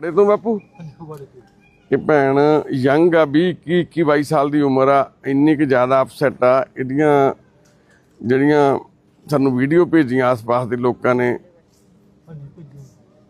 ਅੜੇ ਤੂੰ ਬਾਪੂ। ਇਹ ਭੈਣ ਯੰਗ ਆ 20 21 21 22 ਸਾਲ ਦੀ ਉਮਰ ਆ ਇੰਨੀ ਕਿ ਜ਼ਿਆਦਾ ਅਪਸੈਟ ਆ। ਇਹਦੀਆਂ ਜਿਹੜੀਆਂ ਸਾਨੂੰ ਵੀਡੀਓ ਭੇਜੀਆਂ ਆਸ-ਪਾਸ ਦੇ ਲੋਕਾਂ ਨੇ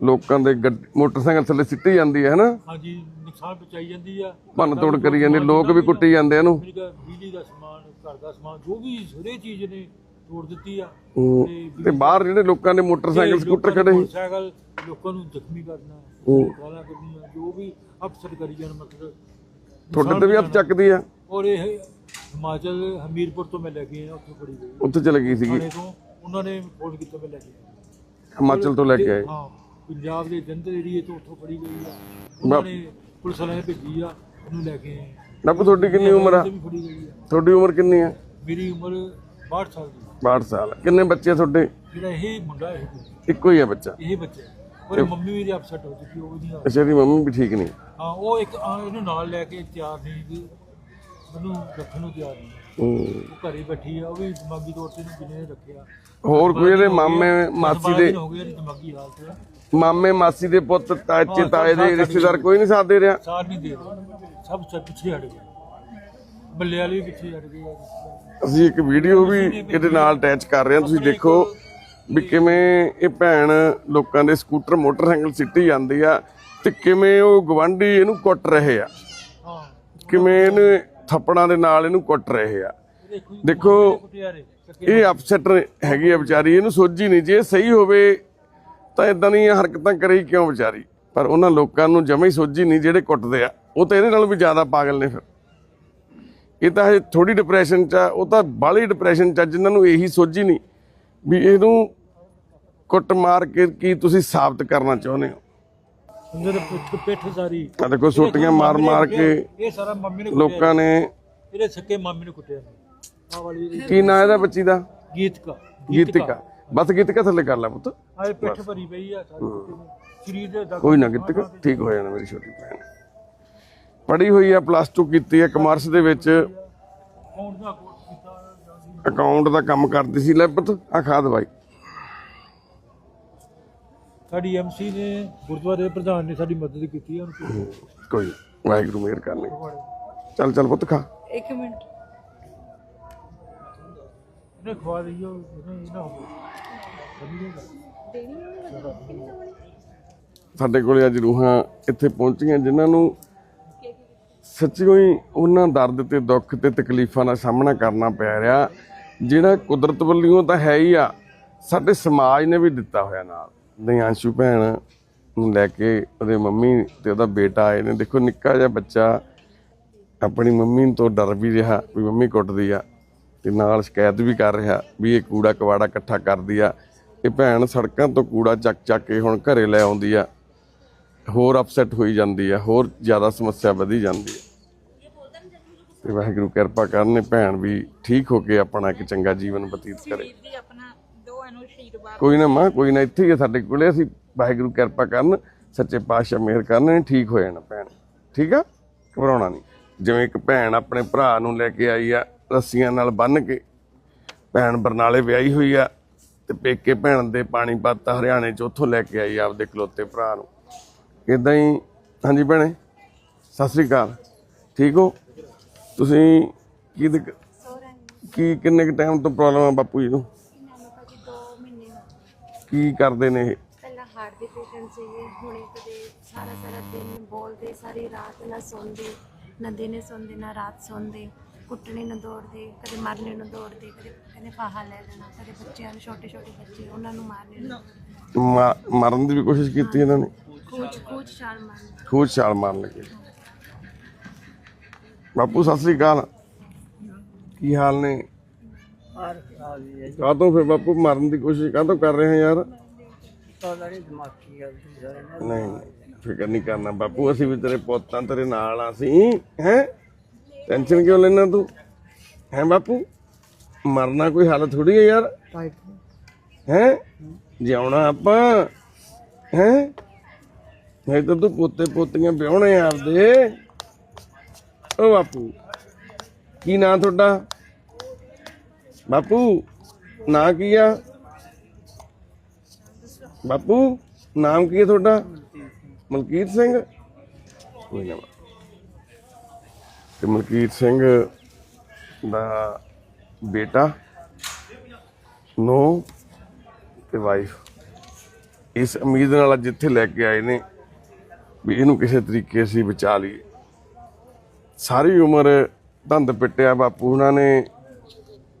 ਲੋਕਾਂ ਦੇ ਮੋਟਰਸਾਈਕਲ ਥੱਲੇ ਸਿੱਟੀ ਜਾਂਦੀ ਹੈ ਹਨਾ? ਹਾਂਜੀ ਨੁਕਸਾਨ ਪਹੁੰਚਾਈ ਜਾਂਦੀ ਆ। ਭੰਨ ਤੋੜ ਕਰੀ ਜਾਂਦੇ ਲੋਕ ਵੀ ਕੁੱਟੀ ਜਾਂਦੇ ਇਹਨੂੰ। ਬਿਜਲੀ ਦਾ ਸਮਾਨ ਘਰ ਦਾ ਸਮਾਨ ਜੋ ਵੀ ਹਰੇ ਚੀਜ਼ ਨੇ ਤੋੜ ਦਿੱਤੀ ਆ। ਹੂੰ। ਤੇ ਬਾਹਰ ਜਿਹੜੇ ਲੋਕਾਂ ਦੇ ਮੋਟਰਸਾਈਕਲ ਸਕੂਟਰ ਖੜੇ ਸੀ। ਸਾਈਕਲ ਲੋਕਾਂ ਨੂੰ ਜ਼ਖਮੀ ਕਰਨਾ ਹੂੰ। ਗਾਲਾਂ ਕੱਢਣੀਆਂ ਜੋ ਵੀ ਅਫਸਰ ਕਰੀ ਜਾਣ ਮਤਲਬ ਤੁਹਾਡੇ ਤੇ ਵੀ ਹੱਥ ਚੱਕਦੀ ਆ? ਔਰ ਇਹ ਹਿਮਾਚਲ ਹਮੀਰਪੁਰ ਤੋਂ ਮੈਂ ਲੈ ਕੇ ਆਇਆ ਉੱਥੇ ਫੜੀ ਗਈ ਉੱਥੇ ਚਲੇ ਗਈ ਸੀਗੀ? ਥਾਣੇ ਤੋਂ ਉਹਨਾਂ ਨੇ ਫੋਨ ਕੀਤਾ ਮੈਂ ਲੈ ਕੇ ਆਇਆ। ਹਿਮਾਚਲ ਤੋਂ ਲੈ ਕੇ ਆਏ? ਹਾਂ ਪੰਜਾਬ ਦੇ ਜੰਦਰ ਏਰੀਏ ਤੋਂ ਉੱਥੋਂ ਫੜੀ ਗਈ ਆ। ਉਹਨਾਂ ਨੇ ਪੁਲਿਸ ਵਾਲਿਆਂ ਨੇ ਭੇਜੀ ਆ ਉਹਨੂੰ ਲੈ ਕੇ ਆਏ। ਬਾਪੂ ਤੁਹਾਡੀ ਕਿੰਨੀ ਉਮਰ ਆ? ਉੱਥੇ ਵੀ ਫੜੀ ਗਈ ਆ। ਤੁਹਾਡੀ ਉਮਰ ਕਿੰਨੀ ਆ? ਮੇਰੀ ਉਮਰ 62 ਸਾਲ ਦੀ 62 ਸਾਲ। ਕਿੰਨੇ ਬੱਚੇ ਆ ਤੁਹਾਡੇ? ਜਿਹੜਾ ਇਹ ਮੁੰਡਾ ਇਹ ਇੱਕੋ ਹੀ ਆ ਬੱਚਾ? ਇਹ ਬੱਚਾ ਹੈ। ਉਹਦੀ ਮੰਮੀ ਮੇਰੀ ਅਪਸੈਟ ਹੋ ਚੁੱਕੀ ਉਹ ਨਹੀਂ ਆ ਅੱਛਾ ਦੀ ਮੰਮੀ ਵੀ ਠੀਕ ਨਹੀਂ? ਹਾਂ ਉਹ ਇੱਕ ਆ ਇਹਨੂੰ ਨਾਲ ਲੈ ਕੇ ਤਿਆਰ ਨਹੀਂ ਕਿ ਮੈਨੂੰ ਰੱਖਣ ਨੂੰ ਤਿਆਰ ਨਹੀਂ ਹੂੰ। ਉਹ ਘਰੇ ਬੈਠੀ ਆ ਉਹ ਵੀ ਦਿਮਾਗੀ ਤੌਰ ਤੇ ਇਹਨੂੰ ਕਿਨੇ ਰੱਖਿਆ। ਹੋਰ ਕੋਈ ਇਹਦੇ ਮਾਮੇ ਮਾਸੀ ਦੇ ਹੋ ਇਹਦੀ ਦਿਮਾਗੀ ਹਾਲਤ ਹੈ ਮਾਮੇ ਮਾਸੀ ਦੇ ਪੁੱਤ ਤਾਚੇ ਤਾਏ ਦੇ ਰਿਸ਼ਤੇਦਾਰ ਕੋਈ ਨਹੀਂ ਸਾਥ ਦੇ ਰਿਹਾ? ਸਾਰ ਨਹੀਂ ਦੇ ਰਹੇ। ਸਭ ਸਭ ਪਿੱਛੇ ਹਟ ਗਏ। ਬੱਲੇ ਵਾਲੇ ਵੀ ਪਿੱਛੇ ਹਟ ਗਏ ਆ। ਅਸੀਂ ਇੱਕ ਵੀਡੀਓ ਵੀ ਇਹਦੇ ਨਾਲ ਅਟੈਚ ਕਰ ਰਹੇ ਹਾਂ। ਤੁਸੀਂ ਦੇਖੋ ਵੀ ਕਿਵੇਂ ਇਹ ਭੈਣ ਲੋਕਾਂ ਦੇ ਸਕੂਟਰ, ਮੋਟਰਸਾਈਕਲ ਸਿੱਟੀ ਜਾਂਦੀ ਆ ਤੇ ਕਿਵੇਂ ਉਹ ਗਵਾਂਢੀ ਇਹਨੂੰ ਕੁੱਟ ਰਹੇ ਆ। ਕਿਵੇਂ ਇਹਨੇ ਥੱਪੜਾਂ ਦੇ ਨਾਲ ਇਹਨੂੰ ਕੁੱਟ ਰਹੇ ਆ। ਦੇਖੋ, ਇਹ ਅਪਸੈਟ ਹੈਗੀ ਆ ਵਿਚਾਰੀ, ਇਹਨੂੰ ਸੋਝੀ ਨਹੀਂ। ਜੇ ਸਹੀ ਹੋਵੇ ਤਾਂ ਇਦਾਂ ਦੀਆਂ ਹਰਕਤਾਂ ਕਰੇ ਕਿਉਂ ਵਿਚਾਰੀ? ਪਰ ਉਹਨਾਂ ਲੋਕਾਂ ਨੂੰ ਜਮੇ ਸੋਝੀ ਨਹੀਂ ਜਿਹੜੇ ਕੁੱਟਦੇ ਆ। ਉਹ ਤਾਂ ਇਹਦੇ ਨਾਲ ਵੀ ਜ਼ਿਆਦਾ ਪਾਗਲ ਨੇ ਫਿਰ। ਇਹ ਤਾਂ ਹਜੇ ਥੋੜੀ ਡਿਪਰੈਸ਼ਨ ਚ ਆ ਉਹ ਤਾਂ ਬਾਹਲੀ ਡਿਪਰੈਸ਼ਨ ਚ ਆ ਜਿਨ੍ਹਾਂ ਨੂੰ ਇਹੀ ਸੋਝੀ ਨਹੀਂ ਵੀ ਇਹਨੂੰ ਕੁੱਟ ਮਾਰ ਕੇ ਕੀ ਤੁਸੀਂ ਸਾਬਤ ਕਰਨਾ ਚਾਹੁੰਦੇ ਹੋ? ਅੰਦਰ ਪਿੱਠ- ਪਿੱਠ ਸਾਰੀ। ਆ ਦੇਖੋ ਸੋਟੀਆਂ ਮਾਰ ਮਾਰ ਕੇ ਇਹ ਸਾਰਾ ਮੰਮੀ ਨੇ ਲੋਕਾਂ ਨੇ ਇਹਦੇ ਸੱਕੇ ਮਾਮੇ ਨੇ ਕੁੱਟਿਆ ਆ ਵਾਲੀ ਕੀ ਨਾਂ ਇਹਦਾ ਬੱਚੀ ਦਾ? ਗੀਤਕਾ। ਗੀਤਿਕਾ। ਬਸ ਗੀਤਿਕਾ ਥੱਲੇ ਕਰ ਲੈ ਪੁੱਤ। ਆਏ ਪਿੱਠ ਭਰੀ ਪਈ ਆ ਸਾਰੀ। ਸਰੀਰ ਦੇ ਕੋਈ ਨਾ ਗੀਤਿਕਾ ਠੀਕ ਹੋ ਜਾਣਾ ਮੇਰੀ ਛੋਟੀ ਭੈਣ। ਪੜ੍ਹੀ ਹੋਈ ਆ ਪਲੱਸ 2 ਕੀਤੀ ਆ ਕਮਰਸ ਦੇ ਵਿੱਚ। ਅਕਾਊਂਟ ਦਾ ਕੰਮ ਕਰਦੀ ਸੀ ਲੈ ਪੁੱਤ ਆ ਖਾ ਦਵਾਈ ਸਾਡੀ ਐਮਸੀ ਨੇ ਗੁਰਦੁਆਰੇ ਦੇ ਪ੍ਰਧਾਨ ਨੇ ਸਾਡੀ ਮਦਦ ਕੀਤੀ ਹੈ ਉਹਨੂੰ ਕੋਈ ਨੀ, ਵਾਹਿਗੁਰੂ ਮਿਹਰ ਕਰਨੀ ਚੱਲ ਚੱਲ ਪੁੱਤ ਖਾ। ਇੱਕ ਮਿੰਟ। ਇਹਨੇ ਖਵਾ ਦਈਓ ਇਹਨੇ ਇਹ ਨਾ ਹੋਵੇ। ਸਾਡੇ ਕੋਲੇ ਅੱਜ ਰੂਹਾਂ ਇੱਥੇ ਪਹੁੰਚੀਆਂ ਜਿਨ੍ਹਾਂ ਨੂੰ ਸੱਚੀਓ ਹੀ ਉਹਨਾਂ ਦਰਦ ਤੇ ਦੁੱਖ ਤੇ ਤਕਲੀਫਾਂ ਦਾ ਸਾਹਮਣਾ ਕਰਨਾ ਪੈ ਰਿਹਾ। ਜਿਹੜਾ ਕੁਦਰਤ ਵੱਲੋਂ ਤਾਂ ਹੈ ਹੀ ਆ, ਸਾਡੇ ਸਮਾਜ ਨੇ ਵੀ ਦਿੱਤਾ ਹੋਇਆ ਨਾਲ। ਦਿਆਂਸ਼ੂ ਭੈਣ ਨੂੰ ਲੈ ਕੇ ਉਹਦੇ ਮੰਮੀ ਤੇ ਉਹਦਾ ਬੇਟਾ ਆਏ ਨੇ। ਦੇਖੋ, ਨਿੱਕਾ ਜਿਹਾ ਬੱਚਾ, ਆਪਣੀ ਮੰਮੀ ਤੋਂ ਡਰ ਵੀ ਰਿਹਾ ਵੀ ਮੰਮੀ ਕੁੱਟਦੀ ਆ ਤੇ ਨਾਲ ਸ਼ਿਕਾਇਤ ਵੀ ਕਰ ਰਿਹਾ ਵੀ ਇਹ ਕੂੜਾ ਕਵਾੜਾ ਇਕੱਠਾ ਕਰਦੀ ਆ। ਇਹ ਭੈਣ ਸੜਕਾਂ ਤੋਂ ਕੂੜਾ ਚੱਕ ਚੱਕ ਕੇ ਹੁਣ ਘਰੇ ਲੈ ਆਉਂਦੀ ਆ। ਹੋਰ ਅਪਸੈਟ ਹੋਈ ਜਾਂਦੀ ਆ, ਹੋਰ ਜ਼ਿਆਦਾ ਸਮੱਸਿਆ ਵਧੀ ਜਾਂਦੀ ਆ। ਤੇ ਵਾਹਿਗੁਰੂ ਕਿਰਪਾ ਕਰਨ ਭੈਣ ਵੀ ਠੀਕ ਹੋ ਕੇ ਆਪਣਾ ਇੱਕ ਚੰਗਾ ਜੀਵਨ ਬਤੀਤ ਕਰੇ। ਕੋਈ ਨਾ ਮਾਂ ਕੋਈ ਨਾ ਇੱਥੇ ਹੀ ਸਾਡੇ ਕੋਲੇ ਅਸੀਂ ਵਾਹਿਗੁਰੂ ਕਿਰਪਾ ਕਰਨ ਸੱਚੇ ਪਾਤਸ਼ਾਹ ਮਿਹਰ ਕਰਨ ਠੀਕ ਹੋ ਜਾਣਾ ਭੈਣ। ਠੀਕ ਆ? ਘਬਰਾਉਣਾ ਨਹੀਂ। ਜਿਵੇਂ ਇੱਕ ਭੈਣ ਆਪਣੇ ਭਰਾ ਨੂੰ ਲੈ ਕੇ ਆਈ ਆ ਰੱਸੀਆਂ ਨਾਲ ਬੰਨ ਕੇ ਭੈਣ ਬਰਨਾਲੇ ਵਿਆਹੀ ਹੋਈ ਆ ਤੇ ਪੇਕੇ ਭੈਣ ਦੇ ਪਾਣੀ ਪਾਤਾ ਹਰਿਆਣੇ ਚ ਉੱਥੋਂ ਲੈ ਕੇ ਆਈ ਆਪਦੇ ਖਲੋਤੇ ਭਰਾ ਨੂੰ। ਇਦਾਂ ਹੀ ਹਾਂਜੀ ਭੈਣੇ ਸਤਿ ਸ੍ਰੀ ਅਕਾਲ। ਠੀਕ ਹੋ? ਤੁਸੀਂ ਕੀ ਦਿੱਕ- ਕੀ ਕਿੰਨੇ ਕ ਟਾਈਮ ਤੋਂ ਪ੍ਰੋਬਲਮ ਆ ਬਾਪੂ ਜੀ ਨੂੰ? ਇਹਨਾਂ ਨੂੰ ਭਾਜੀ 2 ਮਹੀਨੇ ਹੋ ਗਏ। ਕੀ ਕਰਦੇ ਨੇ ਇਹ? ਪਹਿਲਾਂ ਹਾਰਟ ਦੇ ਪੇਸ਼ੈਂਟ ਸੀਗੇ ਹੁਣੇ ਕਦੇ ਸਾਰਾ ਸਾਰਾ ਦਿਨ ਬੋਲਦੇ ਸਾਰੀ ਰਾਤ ਨਾ ਸੌਂਦੇ ਨਾ ਦਿਨੇ ਸੌਂਦੇ ਨਾ ਰਾਤ ਸੌਂਦੇ ਕੁੱਟਣੇ ਨੂੰ ਦੌੜਦੇ ਕਦੇ ਮਾਰਨੇ ਨੂੰ ਦੌੜਦੇ ਕਦੇ ਕਹਿੰਦੇ ਫਾਹਾ ਲੈ ਲੈਣਾ ਕਦੇ ਬੱਚਿਆਂ ਨੂੰ ਛੋਟੇ ਛੋਟੇ ਬੱਚੇ ਉਹਨਾਂ ਨੂੰ ਮਾਰਨੇ ਨੂੰ ਮਾ- ਮਾਰਨ ਦੀ ਵੀ ਕੋਸ਼ਿਸ਼ ਕੀਤੀ ਇਹਨਾਂ ਨੇ? ਕੂਚ ਕੂਚ ਛਾਲ ਮਾਰਨੇ। ਖੂਜ ਛਾਲ ਮਾਰਨ ਲੱਗੇ। ਬਾਪੂ ਸਤਿ ਸ੍ਰੀ ਅਕਾਲ। ਕੀ ਹਾਲ ਨੇ? ਕਾਹਤੋਂ ਫਿਰ ਬਾਪੂ ਮਾਰਨ ਦੀ ਕੋਸ਼ਿਸ਼ ਕਾਹਤੋਂ ਕਰ ਰਹੇ ਹੋ ਯਾਰ? ਨਹੀਂ ਫਿਕਰ ਨਹੀਂ ਕਰਨਾ ਬਾਪੂ ਅਸੀਂ ਵੀ ਤੇਰੇ ਪੁੱਤਾਂ ਤੇਰੇ ਨਾਲ ਆ ਅਸੀਂ ਹੈ? ਟੈਨਸ਼ਨ ਕਿਉਂ ਲੈਣਾ ਤੂੰ? ਹੈ ਬਾਪੂ? ਮਰਨਾ ਕੋਈ ਹੱਲ ਥੋੜੀ ਹੈ ਯਾਰ। ਹੈ? ਜਿਉਣਾ ਆਪਾਂ ਹੈ? ਨਹੀਂ ਤਾਂ ਤੂੰ ਪੋਤੇ ਪੋਤੀਆਂ ਵਿਆਹਣੇ ਆਪਦੇ। ਓ ਬਾਪੂ, ਕੀ ਨਾਂ ਤੁਹਾਡਾ? ਬਾਪੂ, ਨਾਂ ਕੀ ਆ? ਬਾਪੂ, ਨਾਮ ਕੀ ਹੈ ਤੁਹਾਡਾ? ਮਲਕੀਤ ਸਿੰਘ। ਕੋਈ ਨਾ ਤੇ ਮਲਕੀਤ ਸਿੰਘ ਦਾ ਬੇਟਾ ਨੋ ਤੇ ਵਾਈਫ ਇਸ ਉਮੀਦ ਨਾਲ ਅੱਜ ਇੱਥੇ ਲੈ ਕੇ ਆਏ ਨੇ ਵੀ ਇਹਨੂੰ ਕਿਸੇ ਤਰੀਕੇ ਅਸੀਂ ਬਚਾ ਲਈਏ। ਸਾਰੀ ਉਮਰ ਧੰਦ ਪਿੱਟਿਆ ਬਾਪੂ, ਉਹਨਾਂ ਨੇ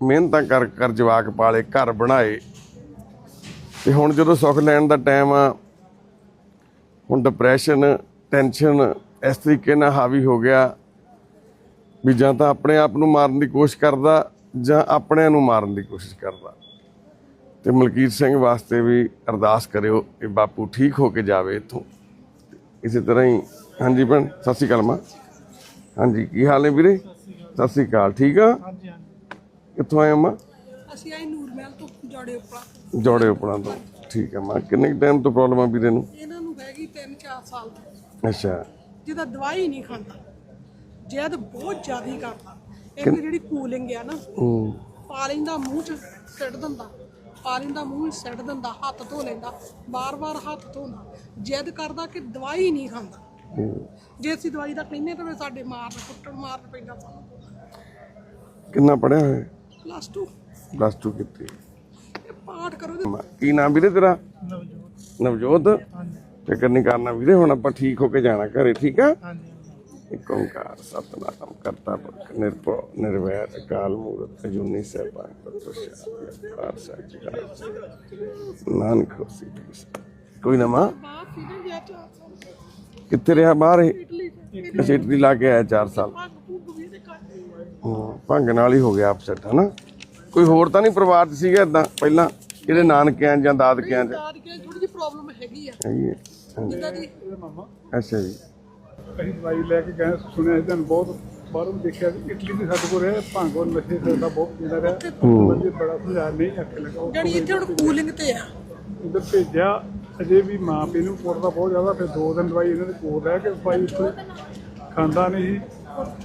ਮਿਹਨਤਾਂ ਕਰ ਕਰ ਜਵਾਕ ਪਾਲੇ, ਘਰ ਬਣਾਏ। ਤੇ ਹੁਣ ਜਦੋਂ ਸੁੱਖ ਲੈਣ ਦਾ ਟਾਈਮ ਆ, ਹੁਣ ਡਿਪਰੈਸ਼ਨ ਟੈਨਸ਼ਨ ਇਸ ਤਰੀਕੇ ਨਾਲ ਹਾਵੀ ਹੋ ਗਿਆ ਵੀ ਜਾਂ ਤਾਂ ਆਪਣੇ ਆਪ ਨੂੰ ਮਾਰਨ ਦੀ ਕੋਸ਼ਿਸ਼ ਕਰਦਾ ਜਾਂ ਆਪਣਿਆਂ ਨੂੰ ਮਾਰਨ ਦੀ ਕੋਸ਼ਿਸ਼ ਕਰਦਾ। ਤੇ ਮਲਕੀਤ ਸਿੰਘ ਵਾਸਤੇ ਵੀ ਅਰਦਾਸ ਕਰਿਓ ਕਿ ਬਾਪੂ ਠੀਕ ਹੋ ਕੇ ਜਾਵੇ ਇੱਥੋਂ। ਇਸੇ ਤਰ੍ਹਾਂ ਹੀ, ਹਾਂਜੀ ਭੈਣ, ਸਤਿ ਸ਼੍ਰੀ ਅਕਾਲ ਮਾਂ। ਹਾਂਜੀ ਕੀ ਹਾਲ ਨੇ ਵੀਰੇ? ਸਤਿ ਸ਼੍ਰੀ ਅਕਾਲ ਠੀਕ ਆ? ਹਾਂਜੀ ਹਾਂਜੀ। ਕਿੱਥੋਂ ਆਏ ਮਾਂ ਅਸੀਂ ਆਏ ਨੂਰਮਹਿਲ ਤੋਂ ਜੋੜੇ ਉੱਪਰ। ਜੋੜੇ ਉਪਰਾਂ ਤੋਂ। ਠੀਕ ਆ ਮਾਂ ਕਿੰਨੇ ਟਾਈਮ ਤੋਂ ਪ੍ਰੋਬਲਮ ਆ ਵੀਰੇ ਨੂੰ? ਇਹਨਾਂ ਨੂੰ ਹੈਗੀ 3-4 ਸਾਲ ਦੀ ਅੱਛਾ। ਜਿਹਦਾ ਦਵਾਈ ਨਹੀਂ ਖਾਂਦਾ ਜਦ ਬਹੁਤ ਜ਼ਿਆਦੀ ਕਰਦਾ। ਇੱਕ ਜਿਹੜੀ ਕੂਲਿੰਗ ਆ ਨਾ ਹੂੰ। ਪਾ ਲੈਂਦਾ ਮੂੰਹ ਚ ਸਿੱਟ ਦਿੰਦਾ। ਪਾ ਲੈਂਦਾ ਮੂੰਹ ਚ ਸਿੱਟ ਦਿੰਦਾ ਹੱਥ ਧੋ ਲੈਂਦਾ। ਬਾਰ-ਬਾਰ ਹੱਥ ਧੋਣਾ ਜਿੱਦ ਕਰਦਾ ਕਿ ਦਵਾਈ ਨਹੀਂ ਖਾਂਦਾ। ਹੂੰ। ਜੇ ਅਸੀਂ ਦਵਾਈ ਦਾ ਕਹਿੰਦੇ ਤਾਂ ਫਿਰ ਸਾਡੇ ਮਾਰਨ ਕੁੱਟਣ ਮਾਰਨ ਪੈਂਦਾ ਸਾਨੂੰ। ਕਿੰਨਾ ਪੜਿਆ ਹੋਇਆ? ਪਲੱਸ 2 ਪਲੱਸ 2 ਕੀਤੀ ਇਹ ਪਾਠ ਕਰੋ ਤੇ ਕੀ ਨਾਮ ਵੀਰੇ ਤੇਰਾ? ਨਵਜੋਤ। ਨਵਜੋਤ? ਫਿਕਰ ਨਹੀਂ ਕਰਨਾ ਵੀਰੇ ਹੁਣ ਆਪਾਂ ਠੀਕ ਹੋ ਕੇ ਜਾਣਾ ਘਰੇ ਠੀਕ ਆ? ਹਾਂਜੀ ਇੱਕ ਓੰਕਾਰ ਸਤਨਾਮ ਕਰਤਾ ਪੁਰਖ ਨਿਰਭਉ ਨਿਰਵੈਰ ਅਕਾਲ ਮੂਰਤ ਅਜੂਨੀ ਸੈਭੰ ਪਾਰ ਸੱਚ ਨਾਨਕ ਹੋਸੀ ਕੋਈ ਨਾ ਕਿੱਥੇ ਰਿਹਾ ਬਾਹਰ ਇਹ? ਇਟਲੀ ਚ ਅੱਛਾ ਇਟਲੀ ਲਾ ਕੇ ਆਇਆ 4 ਸਾਲ। ਭੰਗ ਵੀ ਹੂੰ, ਨਾਲ ਹੀ ਹੋ ਗਿਆ ਅਪਸੈਟ ਹਨਾ? ਕੋਈ ਹੋਰ ਤਾਂ ਨਹੀਂ ਪਰਿਵਾਰ 'ਚ ਸੀਗਾ ਇਦਾਂ ਪਹਿਲਾਂ ਇਹਦੇ ਨਾਨਕਿਆਂ ਜਾਂ ਦਾਦਕਿਆਂ 'ਚ ਥੋੜੀ ਜਿਹੀ ਪ੍ਰੋਬਲਮ ਹੈਗੀ ਆ। ਹੈਗੀ ਹੈ ਹਾਂਜੀ। ਜਿੱਦਾਂ ਦੀ? ਇਹਦੇ ਮਾਮਾ ਅੱਛਾ ਜੀ। ਅਸੀਂ ਦਵਾਈ ਲੈ ਕੇ ਗਏ ਸੁਣਿਆ ਸੀ ਤੁਹਾਨੂੰ ਬਹੁਤ ਬਾਹਰੋਂ ਦੇਖਿਆ ਵੀ ਇਟਲੀ ਦੇ ਸਾਡੇ ਕੋਲ ਰਿਹਾ ਭਾਂਗੋ ਨਸ਼ੇ ਦਾ ਬਹੁਤ ਪੀਂਦਾ ਰਿਹਾ। ਬੰਦੇ ਬੜਾ ਸੁਝਾਅ ਨਹੀਂ ਅੱਖ ਲਗਾ ਜਿਹੜੀ ਇੱਥੇ ਹੁਣ ਕੂਲਿੰਗ ਤੇ ਆ। ਉਧਰ ਭੇਜਿਆ ਅਜੇ ਵੀ ਮਾਂ ਪਿਓ ਨੂੰ ਕੁੱਟਦਾ ਬਹੁਤ ਜ਼ਿਆਦਾ ਫਿਰ ਦੋ ਦਿਨ ਦਵਾਈ ਇਹਨਾਂ ਦੇ ਕੋਲ ਰਹਿ ਕੇ ਭਾਈ ਇੱਥੇ ਖਾਂਦਾ ਨਹੀਂ ਸੀ।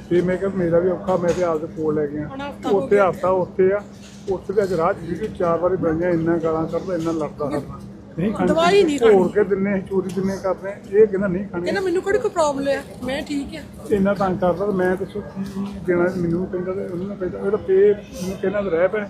ਫਿਰ ਮੈਂ ਕਿਹਾ ਮੇਰਾ ਵੀ ਔਖਾ ਮੈਂ ਤੇ ਆਪਦੇ ਕੋਲ ਲੈ ਗਿਆ ਉੱਥੇ ਹਫਤਾ ਉੱਥੇ ਆ ਉੱਥੇ ਤੇ ਅੱਜ ਚ ਵੀ ਚਾਰ ਵਾਰੀ ਬਣਿਆ ਇੰਨਾ ਗਾਲਾਂ ਕੱਢਦਾ ਇੰਨਾ ਲੜਦਾ ਨਾਲ। ਨਹੀਂ ਖਾਣੀ। ਦਵਾਈ ਨਹੀਂ ਖਾਣੀ। ਹੋਰ ਕੇ ਦਿੰਨੇ ਅਸੀਂ ਚੋਰੀ ਦਿੰਨੇ ਕਰਦੇ ਹਾਂ। ਇਹ ਕਹਿੰਦਾ ਨਹੀਂ ਖਾਣੀ। ਕਹਿੰਦਾ ਮੈਨੂੰ ਕਿਹੜੀ ਕੋਈ ਪ੍ਰੋਬਲਮ ਆ? ਮੈਂ ਠੀਕ ਆ। ਇੰਨਾ ਤੰਗ ਕਰਦਾ ਤੇ ਮੈਂ ਦੱਸੋ ਕੀ ਦੇਣਾ ਮੈਨੂੰ ਵੀ ਪੈਂਦਾ ਤੇ ਉਹਨੂੰ ਵੀ ਪੈਂਦਾ ਉਹਦਾ ਪੇ ਮੈਨੂੰ ਕਹਿੰਦਾ ਤੇ ਰਹਿ ਪੈ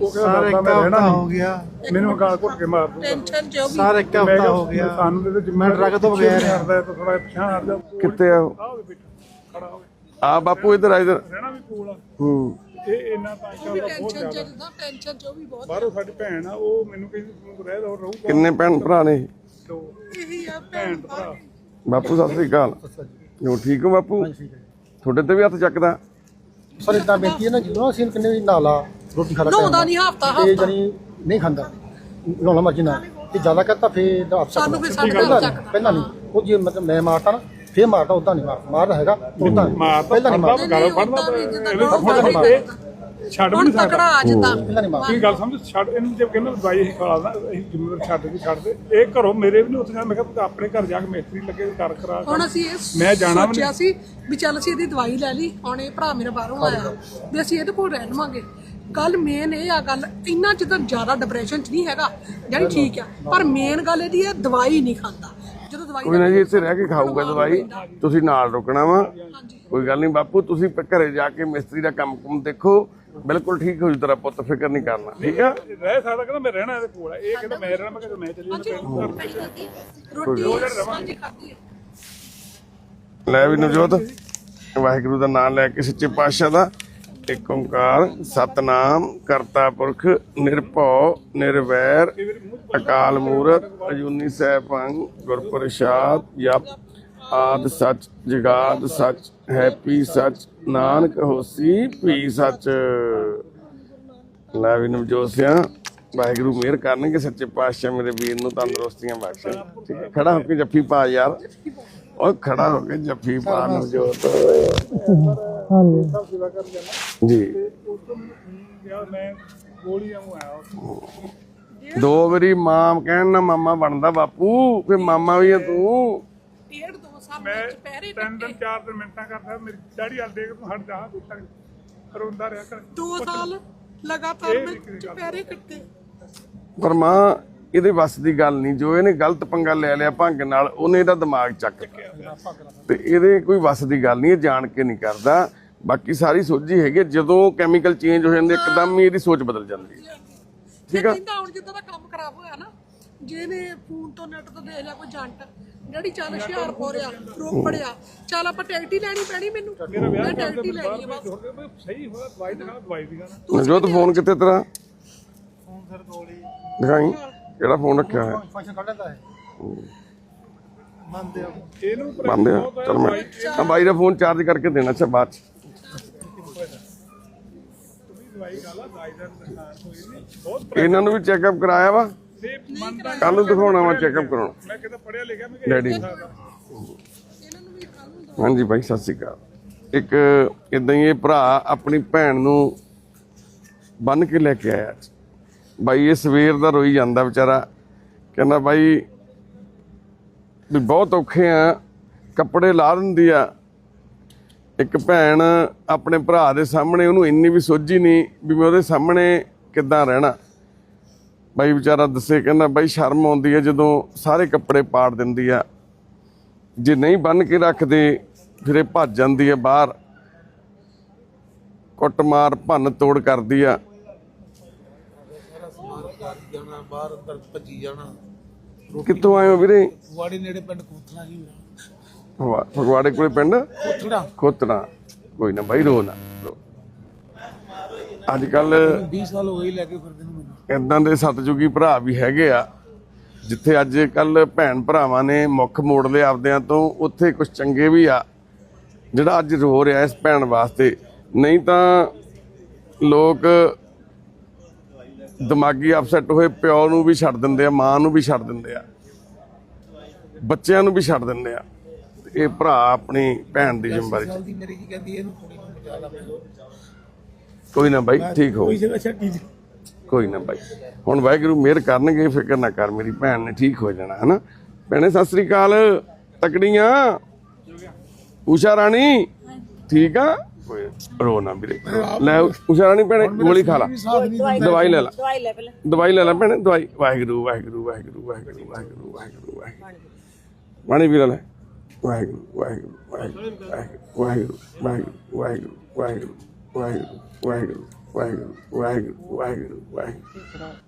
ਉਹ ਕਹਿੰਦਾ ਸਰ ਇੱਕ ਮੈਂ ਰਹਿਣਾ ਹਫਤਾ ਨਹੀਂ। ਹੋ ਗਿਆ। ਮੈਨੂੰ ਗਾਲ ਘੁੱਟ ਕੇ ਮਾਰ ਦੂਗਾ ਟੈਨਸ਼ਨ ਜੋ ਵੀ। ਸਰ ਇੱਕ ਮੈਂ ਹਫਤਾ ਕਿਹਾ ਹੋ ਗਿਆ। ਸਾਨੂੰ ਤੇ ਮੈਂ ਜਿੰਮਾ ਡਰੱਗ ਤੋਂ ਬਗੈਰ ਹਾਂ। ਕਰਦਾ ਤਾਂ ਥੋੜਾ ਪਛਾਣ ਹਟ ਜਾ। ਕਿੱਥੇ ਆ ਉਹ? ਆਹ ਹੋਵੇ ਬੇਟਾ ਖੜਾ ਹੋਵੇ ਆ ਬਾਪੂ ਇੱਧਰ ਆ ਇੱਧਰ। ਰਹਿਣਾ ਵੀ ਕੋਲ ਆ। ਹੂੰ। ਇਹ ਇੰਨਾ ਤੰਗ ਕਰਦਾ ਬਹੁਤ ਟੈਨਸ਼ਨ ਜ਼ਿਆਦਾ। ਜਿੱਦਾਂ ਟੈਨਸ਼ਨ ਜੋ ਵੀ ਬਹੁਤ ਬਾਹਰੋਂ ਸਾਡੀ ਭੈਣ ਆ ਉਹ ਮੈਨੂੰ ਕਹਿੰਦੀ ਤੂੰ ਰਹਿ ਰਹੋ ਰਹੂਗਾ। ਕਿੰਨੇ ਭੈਣ ਭਰਾ ਨੇ ਇਹ? ਦੋ। ਇਹੀ ਆ ਭੈਣ ਤੇ ਭਰਾ। ਬਾਪੂ ਸਤਿ ਸ੍ਰੀ ਅਕਾਲ। ਜੋ। ਠੀਕ ਹੋ ਬਾਪੂ? ਤੁਹਾਡੇ ਤੇ ਵੀ ਹੱਥ ਚੱਕਦਾ। ਸਰ ਇਦਾਂ ਬੇਨਤੀ ਹੈ ਨਾ ਜਦੋਂ ਅਸੀਂ ਕਿੰਨੇ ਵੀ ਨਾਲਾ ਰੋਟੀ ਖਾ ਲਾ ਨਹਾਉਂਦਾ ਨਹੀਂ ਹਫਤਾ ਤੇ ਹਫਤਾ। ਜਣੀ ਨਹੀਂ ਖਾਂਦਾ ਨਹਾਉਣਾ ਮਰਜ਼ੀ ਨਾ ਤੇ ਜ਼ਿਆਦਾ ਕਰਤਾ ਫੇਰ ਅਫਸਰ ਸਾਨੂੰ ਫਿਰ ਸਾਡੇ ਪਹਿਲਾਂ ਨਾਲ ਨਹੀਂ ਚੱਕਦਾ। ਪਹਿਲਾਂ ਨਹੀਂ। ਉਹ ਜੇ ਮਤਲਬ ਮੈਂ ਮਾਰਤਾ ਨਾ ਫੇਰ ਮਾਰਦਾ ਉਦਾਂ ਨਹੀਂ ਮਾਰ ਮਾਰਦਾ ਹੈਗਾ ਉਦਾਂ ਪਹਿਲਾਂ ਨਹੀਂ ਮਾਰਦਾ ਗਾਲਾਂ ਸਾਹਮਣੇ ਨਹੀਂ ਛੱਡ ਵੀ ਹੁਣ ਨਹੀਂ ਸਕਦਾ। ਤਕੜਾ ਆ ਜਿੱਦਾਂ। ਪਹਿਲਾਂ ਨਹੀਂ ਮਾਰਦਾ ਕੀ ਗੱਲ ਸਮਝ? ਛੱਡ ਇਹਨੂੰ ਜੇ ਕਹਿੰਦਾ ਦਵਾਈ ਅਸੀਂ ਖਾ ਲਾ ਅਸੀਂ ਜ਼ਿੰਮੇਵਾਰ ਛੱਡ ਕੇ ਛੱਡ ਦੇ। ਇਹ ਘਰੋਂ ਮੇਰੇ ਵੀ ਨਹੀਂ ਉੱਥੇ ਮੈਂ ਕਿਹਾ ਤੂੰ ਆਪਣੇ ਘਰ ਜਾ ਕੇ ਮਿਸਤਰੀ ਲੱਗੇ ਕਰ ਕਰਾ ਹੁਣ ਅਸੀਂ ਇਹ ਮੈਂ ਜਾਣਾ ਵੀ ਸੋਚਿਆ ਸੀ ਵੀ ਚੱਲ ਅਸੀਂ ਇਹਦੀ ਦਵਾਈ ਲੈ ਲਈ ਹੁਣ ਇਹ ਭਰਾ ਮੇਰਾ ਬਾਹਰੋਂ ਆਇਆ। ਵੀ ਅਸੀਂ ਇਹਦੇ ਕੋਲ ਰਹਿ ਲਵਾਂਗੇ ਗੱਲ ਮੇਨ ਇਹ ਆ ਗੱਲ ਇੰਨਾ ਜਿੱਦਾਂ ਜ਼ਿਆਦਾ ਡਿਪਰੈਸ਼ਨ ਚ ਨਹੀਂ ਹੈਗਾ ਜਿਹੜੀ ਠੀਕ ਆ। ਪਰ ਮੇਨ ਗੱਲ ਇਹਦੀ ਹੈ ਦਵਾਈ ਨਹੀਂ ਖਾਂਦਾ। ਜਦੋਂ ਦਵਾਈ ਕੋਈ ਨਾ ਜੀ ਇੱਥੇ ਰਹਿ ਕੇ ਖਾਊਗਾ ਦਵਾਈ ਤੁਸੀਂ ਨਾਲ ਰੁਕਣਾ ਵਾ। ਕੋਈ ਗੱਲ ਨਹੀਂ ਬਾਪੂ ਤੁਸੀਂ ਪ- ਘਰੇ ਜਾ ਕੇ ਮਿਸਤਰੀ ਦਾ ਕੰਮ ਕੁਮ ਦੇਖੋ। ਬਿਲਕੁਲ ਠੀਕ ਹੋ ਜੂ ਤੇਰਾ ਪੁੱਤ ਫਿਕਰ ਨਹੀਂ ਕਰਨਾ ਠੀਕ ਆ? ਰਹਿ ਸਕਦਾ ਕਹਿੰਦਾ ਮੈਂ ਰਹਿਣਾ ਇਹਦੇ ਕੋਲ ਆ। ਇਹ ਕਹਿੰਦਾ ਮੈਂ ਰਹਿਣਾ ਮੈਂ ਕਿਹਾ ਮੈਂ ਚੱਲੀ ਹਾਂਜੀ। ਰੋਟੀ ਹਾਂਜੀ ਖਾਧੀ ਹੈ। ਲੈ ਵੀ ਨਵਜੋਤ ਵਾਹਿਗੁਰੂ ਦਾ ਨਾਮ ਲੈ ਕੇ ਸੱਚੇ ਪਾਤਸ਼ਾਹ ਦਾ। ਇੱਕ ਓੰਕਾਰ, ਸਤਨਾਮ, ਕਰਤਾ ਪੁਰਖ, ਨਿਰਭਉ, ਨਿਰਵੈਰ, ਅਕਾਲ ਮੂਰਤ ਅਜੂਨੀ ਸੈਭੰ ਗੁਰ ਜਪ, ਆਦ ਸੱਚ, ਜਗਾਦ ਸੱਚ, ਹੈਪੀ ਸੱਚ, ਨਾਨਕ ਹੋਸੀ, ਭੀ ਸੱਚ। ਲੈ ਵੀ ਨਵਜੋਤ ਵਾਹਿਗੁਰੂ ਮਿਹਰ ਕਰਨਗੇ ਸੱਚੇ ਪਾਤਸ਼ਾਹ ਮੇਰੇ ਵੀਰ ਨੂੰ, ਤੰਦਰੁਸਤੀਆਂ ਬਖਸ਼ਣ। ਠੀਕ ਹੈ, ਖੜਾ ਹੋ ਕੇ ਜੱਫੀ ਪਾ ਯਾਰ। ਉਹ ਖੜਾ ਹੋ ਕੇ ਜੱਫੀ ਪਾ ਨਵਜੋਤ। ਸਭ ਸੇਵਾ ਕਰਨ ਜਾਣਾ। ਜੀ। ਤੇ ਉਸ ਤੋਂ ਮੈਨੂੰ ਫੋਨ ਗਿਆ ਮੈਂ ਗੋਲੀਆਂ ਨੂੰ ਆਇਆ ਉੱਥੇ। ਦੋ ਵਾਰੀ ਮਾਂ ਕਹਿਣ ਨਾ ਮਾਮਾ ਬਣਦਾ ਬਾਪੂ ਫੇ ਮਾਮਾ ਵੀ ਆ ਤੂੰ। ਡੇਢ ਦੋ ਸਾਲ ਮੈਂ ਵਿੱਚ ਪੈਰੇ ਤਿੰਨ ਦਿਨ ਚਾਰ ਦਿਨ ਮਿੰਟਾਂ ਕਰਦਾ ਮੇਰੀ ਡੈਡੀ ਹਾਲ ਦੇਖ ਤੂੰ ਹਟ ਜਾ ਤੂੰ ਤੱਕ ਰੋਂਦਾ ਰਿਹਾ ਕਰ। ਦੋ ਸਾਲ ਲਗਾਤਾਰ ਮੈਂ ਚੁਪਹਿਰੇ ਕੱਟੇ। ਪਰ ਮਾਂ ਇਹਦੇ ਵੱਸ ਦੀ ਗੱਲ ਨਹੀਂ ਜੋ ਇਹਨੇ ਗਲਤ ਪੰਗਾ ਲੈ ਲਿਆ ਭੰਗ ਨਾਲ ਉਹਨੇ ਇਹਦਾ ਦਿਮਾਗ ਚੱਕ ਲਿਆ। ਤੇ ਇਹਦੇ ਕੋਈ ਵੱਸ ਦੀ ਗੱਲ ਨਹੀਂ ਇਹ ਜਾਣ ਕੇ ਨਹੀਂ ਕਰਦਾ। ਬਾਕੀ ਸਾਰੀ ਸੋਝੀ ਹੈਗੀ ਜਦੋਂ ਕੈਮੀਕਲ ਚੇਂਜ ਹੋ ਜਾਂਦੇ ਇੱਕਦਮ ਹੀ ਇਹਦੀ ਸੋਚ ਬਦਲ ਜਾਂਦੀ ਹੈ ਠੀਕ ਆ? ਕਹਿੰਦਾ ਹੁਣ ਜਿੱਦਾਂ ਦਾ ਕੰਮ ਖਰਾਬ ਹੋਇਆ ਨਾ ਜਿਹਨੇ ਫੋਨ ਤੋਂ ਨੈਟ ਤੋਂ ਦੇਖ ਲਿਆ ਕੋਈ ਜੰਟ ਜਿਹੜੀ ਚੱਲ ਹੁਸ਼ਿਆਰਪੁਰ ਆ ਰੋਪੜ ਆ। ਚੱਲ ਆਪਾਂ ਟਿਕਟ ਹੀ ਲੈਣੀ ਪੈਣੀ ਮੈਨੂੰ। ਮੈਂ ਟਿਕਟ ਹੀ ਲੈਣੀ ਬਸ। ਸਹੀ ਹੋਇਆ ਦਵਾਈ ਦਿਖਾ ਦਵਾਈ ਦੀ ਨਾ। ਨਜੋਤ ਫੋਨ ਕਿੱਥੇ ਤੇਰਾ? ਦਿਖਾਈ। ਕਿਹੜਾ ਫੋਨ ਰੱਖਿਆ ਹੋਇਆ? ਫੰਕਸ਼ਨ ਕੱਢ ਲੈਂਦਾ ਹੈ ਮੰਨਦੇ ਆ ਇਹਨੂੰ ਬੰਦ ਆ। ਚਲ ਮੈਂ ਆ ਬਾਈ ਦਾ ਫੋਨ ਚਾਰਜ ਕਰਕੇ ਦੇਣਾ ਅੱਛਾ ਬਾਅਦ ਚ। ਇਹਨਾਂ ਨੂੰ ਵੀ ਚੈੱਕਅਪ ਕਰਾਇਆ ਵਾ? ਕੱਲ ਨੂੰ ਦਿਖਾਉਣਾ ਵਾ ਚੈੱਕਅਪ ਕਰਾਉਣਾ। ਮੈਂ ਕਿਤੇ ਪੜਿਆ ਲਿਖਿਆ ਮੈਂ ਡੈਡੀ ਇਹਨਾਂ ਨੂੰ। ਵੀ ਕੱਲ ਨੂੰ ਹਾਂਜੀ ਬਾਈ ਸਤਿ ਸ਼੍ਰੀ ਅਕਾਲ। ਇੱਕ ਇਦਾਂ ਹੀ ਇਹ ਭਰਾ ਆਪਣੀ ਭੈਣ ਨੂੰ ਬੰਨ ਕੇ ਲੈ ਕੇ ਆਇਆ ਅੱਜ। ਬਾਈ, ਇਹ ਸਵੇਰ ਦਾ ਰੋਈ ਜਾਂਦਾ ਵਿਚਾਰਾ। ਕਹਿੰਦਾ, ਬਾਈ, ਵੀ ਬਹੁਤ ਔਖੇ ਆ, ਕੱਪੜੇ ਲਾ ਦਿੰਦੀ ਆ। ਇੱਕ ਭੈਣ ਆਪਣੇ ਭਰਾ ਦੇ ਸਾਹਮਣੇ ਉਹਨੂੰ ਇੰਨੀ ਵੀ ਸੋਝੀ ਨਹੀਂ ਵੀ ਮੈਂ ਉਹਦੇ ਸਾਹਮਣੇ ਕਿੱਦਾਂ ਰਹਿਣਾ। ਬਾਈ ਵਿਚਾਰਾ ਦੱਸੇ, ਕਹਿੰਦਾ, ਬਾਈ, ਸ਼ਰਮ ਆਉਂਦੀ ਹੈ ਜਦੋਂ ਸਾਰੇ ਕੱਪੜੇ ਪਾੜ ਦਿੰਦੀ ਆ। ਜੇ ਨਹੀਂ ਬੰਨ ਕੇ ਰੱਖਦੇ, ਫਿਰ ਇਹ ਭੱਜ ਜਾਂਦੀ ਹੈ ਬਾਹਰ। ਕੁੱਟਮਾਰ ਭੰਨ ਤੋੜ ਕਰਦੀ ਆ ਜਾਣਾ ਬਾਹਰ ਅੰਦਰ ਭੱਜੀ ਜਾਣਾ। ਕਿੱਥੋਂ ਆਏ ਹੋ ਵੀਰੇ? ਵਾੜੀ ਨੇੜੇ ਪਿੰਡ ਕੋਥਲਾ ਜੀ ਫਗਵਾ- ਫਗਵਾੜੇ ਕੋਲੇ ਪਿੰਡ? ਕੋਥੜਾ ਖੋਤਣਾ ਕੋਈ ਨਾ ਬਾਈ ਰੋ ਨਾ ਅੱਜ ਕੱਲ 20 ਸਾਲ ਹੋ ਗਏ ਲੈ ਕੇ ਫਿਰਦੇ ਨੂੰ ਮੈਨੂੰ। ਇਦਾਂ ਦੇ ਸਤਜੁਗੀ ਭਰਾ ਵੀ ਹੈਗੇ ਆ ਜਿੱਥੇ ਅੱਜ ਕੱਲ ਭੈਣ ਭਰਾਵਾਂ ਨੇ ਮੁੱਖ ਮੋੜ ਲਏ ਆਪਦਿਆਂ ਤੋਂ ਉੱਥੇ ਕੁਝ ਚੰਗੇ ਵੀ ਆ ਜਿਹੜਾ ਅੱਜ ਰੋ ਰਿਹਾ ਇਸ ਭੈਣ ਵਾਸਤੇ। ਨਹੀਂ ਤਾਂ ਲੋਕ ਦਿਮਾਗੀ ਅਪਸੈਟ ਹੋਏ ਪਿਓ ਨੂੰ ਵੀ ਛੱਡ ਦਿੰਦੇ ਆ ਮਾਂ ਨੂੰ ਵੀ ਛੱਡ ਦਿੰਦੇ ਆ ਬੱਚਿਆਂ ਨੂੰ ਵੀ ਛੱਡ ਦਿੰਦੇ ਆ। ਇਹ ਭਰਾ ਆਪਣੀ ਭੈਣ ਦੀ ਜ਼ਿੰਮੇਵਾਰੀ ਕੋਈ ਨਾ ਬਾਈ ਠੀਕ ਹੋ। ਕੋਈ ਨਾ ਬਾਈ। ਹੁਣ ਵਾਹਿਗੁਰੂ ਮਿਹਰ ਕਰਨਗੇ ਫਿਕਰ ਨਾ ਕਰ ਮੇਰੀ ਭੈਣ ਨੇ ਠੀਕ ਹੋ ਜਾਣਾ ਹਨਾ? ਭੈਣੇ ਸਤਿ ਸ੍ਰੀ ਅਕਾਲ। ਤਕੜੀਆਂ। ਊਸ਼ਾ ਰਾਣੀ ਠੀਕ ਆ? ਕੋਈ ਰੋ ਨਾ ਵੀਰੇ ਲੈ ਭੈਣੇ ਗੋਲੀ ਖਾ ਲਾ ਦਵਾਈ ਲੈ ਲਾ ਦਵਾਈ ਲੈ ਪਹਿਲਾਂ ਦਵਾਈ ਲੈ ਲੈ ਭੈਣੇ ਦਵਾਈ ਵਾਹਿਗੁਰੂ ਵਾਹਿਗੁਰੂ ਵਾਹਿਗੁਰੂ ਵਾਹਿਗੁਰੂ ਵਾਹਿਗੁਰੂ ਵਾਹਿਗੁਰੂ ਵਾਹਿਗੁਰੂ ਪਾਣੀ ਪੀ ਲੈ ਵਾਹਿਗੁਰੂ ਵਾਹਿਗੁਰੂ ਵਾਹਿਗੁਰੂ ਵਾਹਿਗੁਰੂ ਵਾਹਿਗੁਰੂ ਵਾਹਿਗੁਰੂ ਵਾਹਿਗੁਰੂ ਵਾਹਿਗੁਰੂ ਵਾਹਿਗੁਰੂ ਵਾਹਿਗੁਰੂ ਵਾਹਿਗੁਰੂ ਵਾਹਿਗੁਰੂ ਵਾਹਿਗੁਰੂ